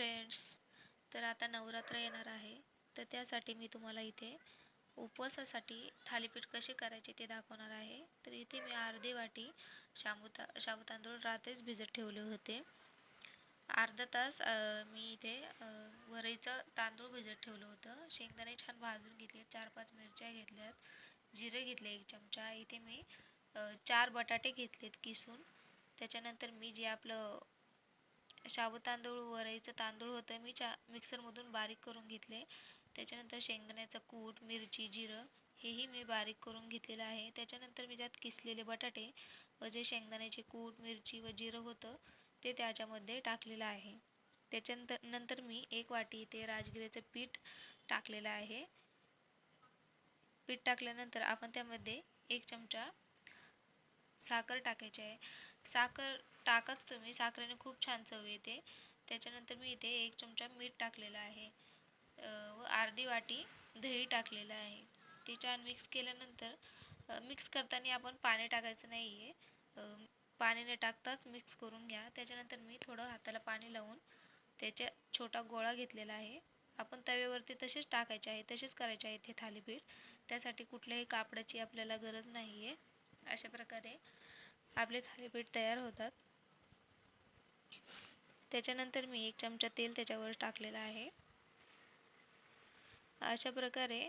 Friends तर आता नवरात्र येणार आहे. तर त्यासाठी मी तुम्हाला इथे उपवासासाठी थालीपीठ कसे करायचे ते दाखवणार आहे. तर इथे मी अर्धी वाटी शाबू ता शाबू तांदूळ रात्रीच भिजत ठेवले होते. अर्धा तास मी इथे वरईचं तांदूळ भिजत ठेवलं होतं. शेंगदाणे छान भाजून घेतले चार पाच मिरच्या घेतल्यात जिरे घेतले एक चमचा. इथे मी चार बटाटे घेतलेत किसून. त्याच्यानंतर मी जे आपलं शाबू तांदूळ वरईचं तांदूळ होतं. मी चा मिक्सरमधून बारीक करून घेतले. त्याच्यानंतर शेंगदाण्याचं कूट मिरची जिरं हेही मी बारीक करून घेतलेलं आहे. त्याच्यानंतर मी त्यात किसलेले बटाटे व जे शेंगदाण्याचे कूट मिरची व जिरं होतं ते त्याच्यामध्ये टाकलेलं आहे. त्याच्यानंतर नंतर मी एक वाटी ते राजगिऱ्याचं पीठ टाकलेलं आहे. पीठ टाकल्यानंतर आपण त्यामध्ये एक चमचा साखर टाकायची आहे. साखर टाकाच तुम्ही साखरेने खूप छान चव येते. त्याच्यानंतर मी इथे एक चमचा मीठ टाकलेलं आहे. व अर्धी वाटी दही टाकलेलं आहे. ते छान मिक्स केल्यानंतर मिक्स करताना आपण पाणी टाकायचं नाही आहे पाणी न टाकताच मिक्स करून घ्या. त्याच्यानंतर मी थोडं हाताला पाणी लावून त्याच्या छोटा गोळा घेतलेला आहे. आपण तव्यावरती तसेच टाकायचे आहे तसेच करायचे आहे ते थालीपीठ. त्यासाठी कुठल्याही कापडाची आपल्याला गरज नाही आहे अशा प्रकारे आपले थालीपीठ तयार होतात. त्याच्यानंतर मी एक चमचा तेल त्याच्यावर टाकलेलं आहे. अशा प्रकारे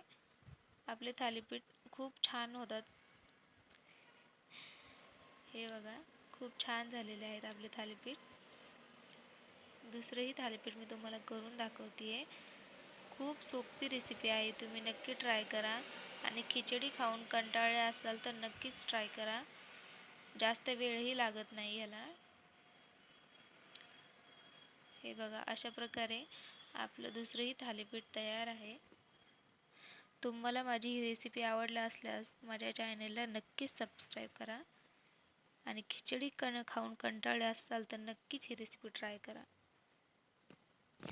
आपले थालीपीठ खूप छान होतात. हे बघा खूप छान झालेले आहेत आपले थालीपीठ. दुसरंही थालीपीठ मी तुम्हाला करून दाखवते आहे खूप सोपी रेसिपी आहे. तुम्ही नक्की ट्राय करा. आणि खिचडी खाऊन कंटाळले असाल तर नक्कीच ट्राय करा. जास्त वेळही लागत नाही ह्याला हे बघा अशा प्रकारे आपलं दुसरंही थालीपीठ तयार आहे. तुम्हाला माझी ही रेसिपी आवडला असल्यास माझ्या चॅनेलला नक्कीच सबस्क्राईब करा. आणि खिचडी कण खाऊन कंटाळले असाल तर नक्कीच ही रेसिपी ट्राय करा.